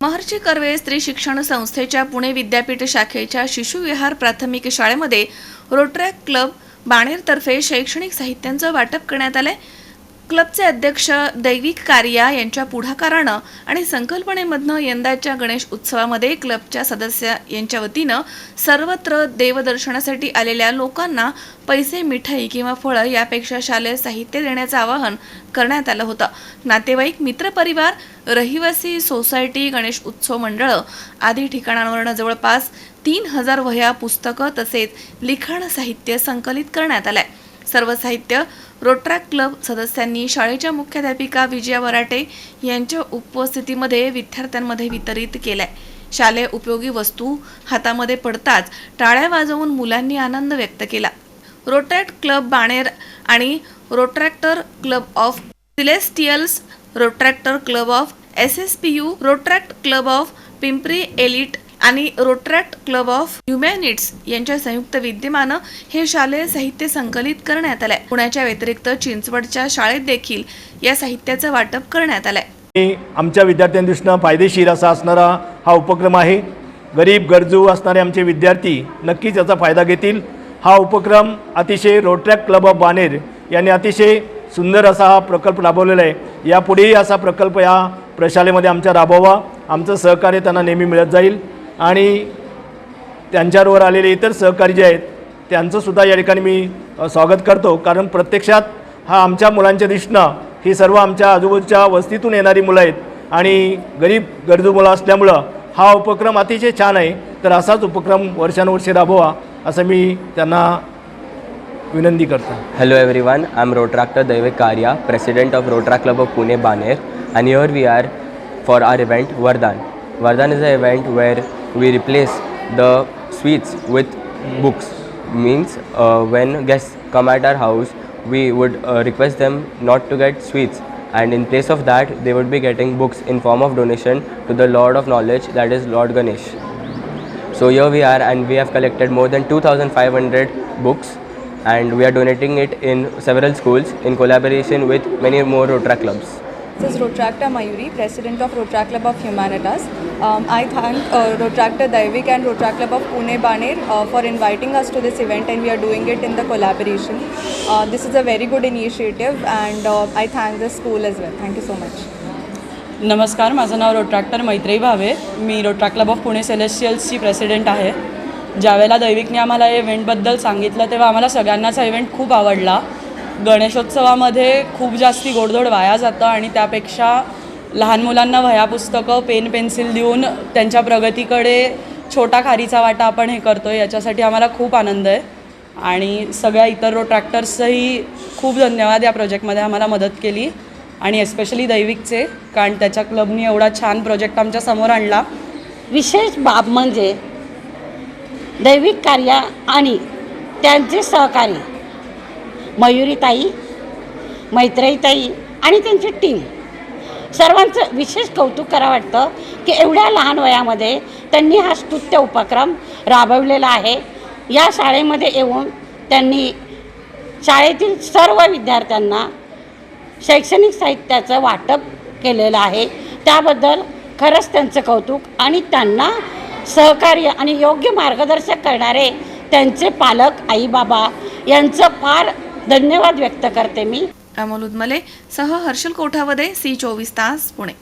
महर्षी कर्वे स्त्री शिक्षण संस्थेच्या पुणे विद्यापीठ शाखेच्या शिशुविहार प्राथमिक शाळेमध्ये रोटरॅक क्लब बाणेरतर्फे शैक्षणिक साहित्यांचं वाटप करण्यात आलंय. क्लबचे अध्यक्ष दैविक कारिया यांच्या पुढाकारानं आणि संकल्पनेमधनं यंदाच्या गणेश उत्सवामध्ये क्लबच्या सदस्य यांच्या वतीनं सर्वत्र देवदर्शनासाठी आलेल्या लोकांना पैसे मिठाई किंवा फळं यापेक्षा शालेय साहित्य देण्याचं आवाहन करण्यात आलं होतं. नातेवाईक मित्रपरिवार रहिवासी सोसायटी गणेश उत्सव मंडळं आदी ठिकाणांवरनं जवळपास तीन हजार वह्या पुस्तकं तसेच लिखाण साहित्य संकलित करण्यात आलंय. सर्व साहित्य रोट्रॅक क्लब सदस्यांनी शाळेच्या मुख्याध्यापिका विजया वराटे यांच्या उपस्थितीमध्ये विद्यार्थ्यांमध्ये वितरित केलाय. शालेय उपयोगी वस्तू हातामध्ये पडताच टाळ्या वाजवून मुलांनी आनंद व्यक्त केला. रोट्रॅक्ट क्लब बाणेर आणि Rotaractor club of Celestials Rotaractor club of S S P U Rotaract club of Pimpri Elite आणि रोट्रॅक्ट क्लब ऑफ ह्युमॅनिट्स यांच्या संयुक्त विद्यमानं हे शालेय साहित्य संकलित करण्यात आलंय. पुण्याच्या व्यतिरिक्त चिंचवडच्या शाळेत देखील या साहित्याचं वाटप करण्यात आलंय. आमच्या विद्यार्थ्यांदृष्टीनं फायदेशीर असा असणारा हा उपक्रम आहे. गरीब गरजू असणारे आमचे विद्यार्थी नक्कीच याचा फायदा घेतील. हा उपक्रम अतिशय रोटरॅक क्लब ऑफ बानेर यांनी अतिशय सुंदर असा हा प्रकल्प राबवलेला आहे. यापुढेही असा प्रकल्प या प्रशालेमध्ये आमच्या राबवावा. आमचं सहकार्य त्यांना नेहमी मिळत जाईल. आणि त्यांच्यावर आलेले इतर सहकारी जे आहेत त्यांचंसुद्धा या ठिकाणी मी स्वागत करतो. कारण प्रत्यक्षात हा आमच्या मुलांच्या दिसणं ही सर्व आमच्या आजूबाजूच्या वस्तीतून येणारी मुलं आहेत. आणि गरीब गरजू मुलं असल्यामुळं हा उपक्रम अतिशय छान आहे. तर असाच उपक्रम वर्षानुवर्षे राबवा असं मी त्यांना विनंती करतो. Hello everyone I am Rotaractor Daive Karya president of Rotaract club of Pune Baner and your we are for our event Varadan Varadan is a event where we replace the sweets with books. Means uh, when guests come at our house, we would uh, request them not to get sweets, and in place of that, they would be getting books in form of donation to the Lord of Knowledge, that is Lord Ganesh. So here we are, and we have collected more than 2,500 books, and we are donating it in several schools in collaboration with many more Rotaract clubs. This is Rotracta Mayuri, President of Rotract Club of Humanitas. Um, I thank uh, Rotracta Daivik and Rotract Club of Pune Baner uh, for inviting us to this event and we are doing it in the collaboration. Uh, this is a very good initiative and uh, I thank the school as well. Thank you so much. नमस्कार माझं नाव Rotaractor Maitreyi Bhave मी Rotaract club of Pune सेलेशियल्सची president आहे ज्यावेळेला दैविकने आम्हाला या इव्हेंटबद्दल सांगितलं तेव्हा आम्हाला सगळ्यांनाच हा इव्हेंट खूप आवडला गणेशोत्सवामध्ये खूप जास्ती गोडधोड वाया जातं आणि त्यापेक्षा लहान मुलांना वह्या पुस्तकं पेन पेन्सिल देऊन त्यांच्या प्रगतीकडे छोटा खारीचा वाटा आपण हे करतो याच्यासाठी आम्हाला खूप आनंद आहे. आणि सगळ्या इतर रो ट्रॅक्टर्सचंही खूप धन्यवाद या प्रोजेक्टमध्ये आम्हाला मदत केली. आणि एस्पेशली दैविकचे कारण त्याच्या क्लबनी एवढा छान प्रोजेक्ट आमच्यासमोर आणला. विशेष बाब म्हणजे दैविक कार्य आणि त्यांचे सहकारी मयुरीताई मैत्रेयीताई आणि त्यांची टीम सर्वांचं विशेष कौतुक करा वाटतं की एवढ्या लहान वयामध्ये त्यांनी हा स्तुत्य उपक्रम राबवलेला आहे. या शाळेमध्ये येऊन त्यांनी शाळेतील सर्व विद्यार्थ्यांना शैक्षणिक साहित्याचं वाटप केलेलं आहे. त्याबद्दल खरंच त्यांचं कौतुक आणि त्यांना सहकार्य आणि योग्य मार्गदर्शक करणारे त्यांचे पालक आईबाबा यांचं फार धन्यवाद व्यक्त करते मी. अमोल उदमले सह हर्षल कोठावदे सी चोवीस तास पुणे.